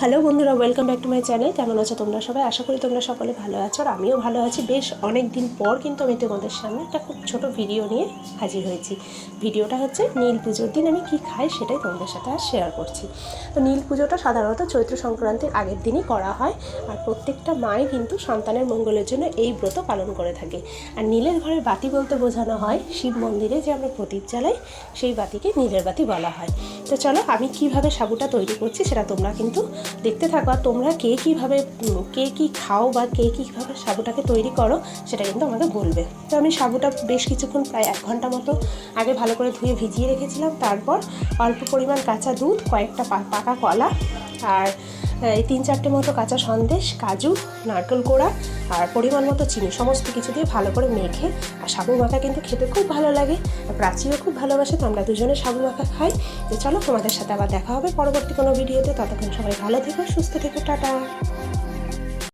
Hello বন্ধুরা welcome back to my channel কেমন আছো তোমরা সবাই? আশা করি তোমরা সকলে ভালো আছো আর আমিও ভালো আছি। বেশ অনেক দিন পর কিন্তু আমি তোমাদের সামনে একটা খুব ছোট ভিডিও নিয়ে হাজির হয়েছি। ভিডিওটা হচ্ছে নীল পুজোর দিন। আমি কি খাই সেটাই তোমাদের সাথে আর শেয়ার করছি। তো নীল পুজোটা সাধারণত চৈত্র সংক্রান্তির আগের দিনই করা হয় আর প্রত্যেকটা মাই কিন্তু সন্তানের মঙ্গলের জন্য এই ব্রত পালন করে থাকে। আর নীলের ঘরের বাতি বলতে বোঝানো হয়, শিব মন্দিরে যে আমরা প্রদীপ জ্বালাই, সেই বাতিকে নীলের বাতি বলা হয়। তো চলো আমি কীভাবে সাবুটা তৈরি করছি সেটা তোমরা কিন্তু দেখতে থাকো আর তোমরা কে কীভাবে কে কী খাও বা কে কীভাবে সাবুটাকে তৈরি করো, সেটা কিন্তু আমাকে বলবে। তো আমি সাবুটা বেশ কিছুক্ষণ প্রায় এক ঘণ্টা মতো আগে ভালো করে ধুয়ে ভিজিয়ে রেখেছিলাম। তারপর অল্প পরিমাণ কাঁচা দুধ, কয়েকটা পাকা কলা আর এই তিন চারটে মতো কাঁচা সন্দেশ, কাজু, নারকেল কোড়া আর পরিমাণ মতো চিনি, সমস্ত কিছু দিয়ে ভালো করে মেখে। আর সাবু মাখা কিন্তু খেতে খুব ভালো লাগে। আর প্রাচীও খুব ভালোবাসে, তো আমরা দুজনে সাবু মাখা খাই। তো চলো তোমাদের সাথে আবার দেখা হবে পরবর্তী কোনো ভিডিওতে। ততক্ষণ সবাই ভালো থেকো, সুস্থ থেকো, টাটা।